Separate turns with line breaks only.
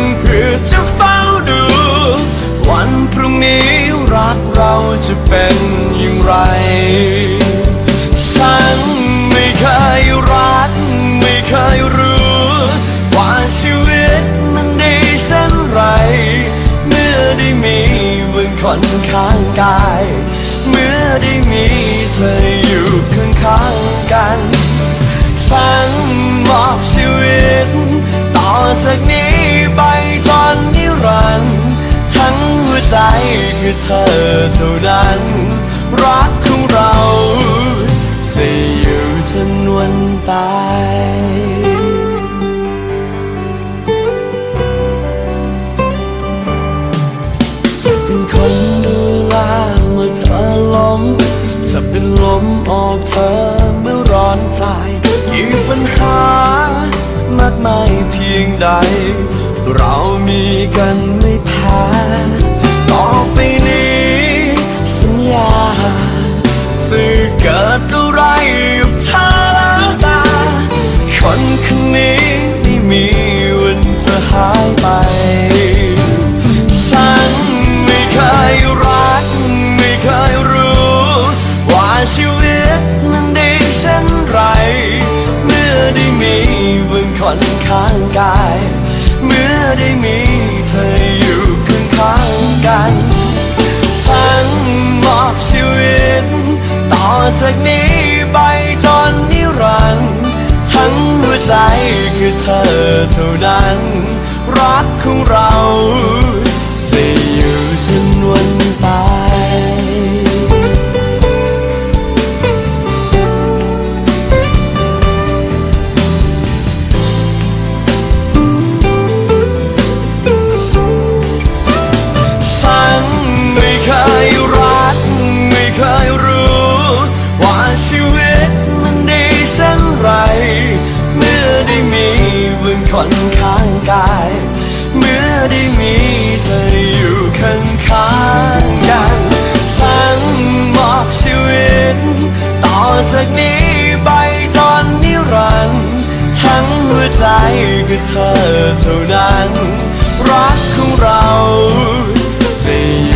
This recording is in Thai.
นเพื่อจะเฝ้าดู วันพรุ่งนี้รักเราจะเป็นอย่างไร ฉันไม่เคยรัก ไม่เคยรู้ ว่าชีวิตมันดีเช่นไร เมื่อได้มีวันคนข้างกาย เมื่อได้มีเธออยู่ข้างข้างๆกันฉันมอบชีวิต ต่อจากนี้ ไปจนนิรันดร์ทั้งหัวใจคือเธอเท่านั้น รักของเราจะอยู่จนวันตายจะเป็นคนดูแลเมื่อเธอล้มจะเป็นลมโอบเธอเมื่อร้อนใจกี่ปัญหามากมายเพียงใด เรามีกันไม่แพ้ต่อไปนี้ สัญญาจะเกิดอะไรกับเธอแล้วตาคนคนนี้ไม่มีวันจะหายไป ฉันไม่เคยรัก ไม่เคยรู้ ว่าชีวิตมันดีเช่นไร เมื่อได้มีบางคนข้างกาย เมื่อได้มีเธออยู่ข้างข้างๆกันฉันมอบชีวิต ต่อจากนี้ไปจนนิรันดร์ทั้งหัวใจคือเธอเท่านั้น รักของเรา จากนี้ไปจนนิรันดร์ทั้งหัวใจคือเธอเท่านั้น รักของเราจะ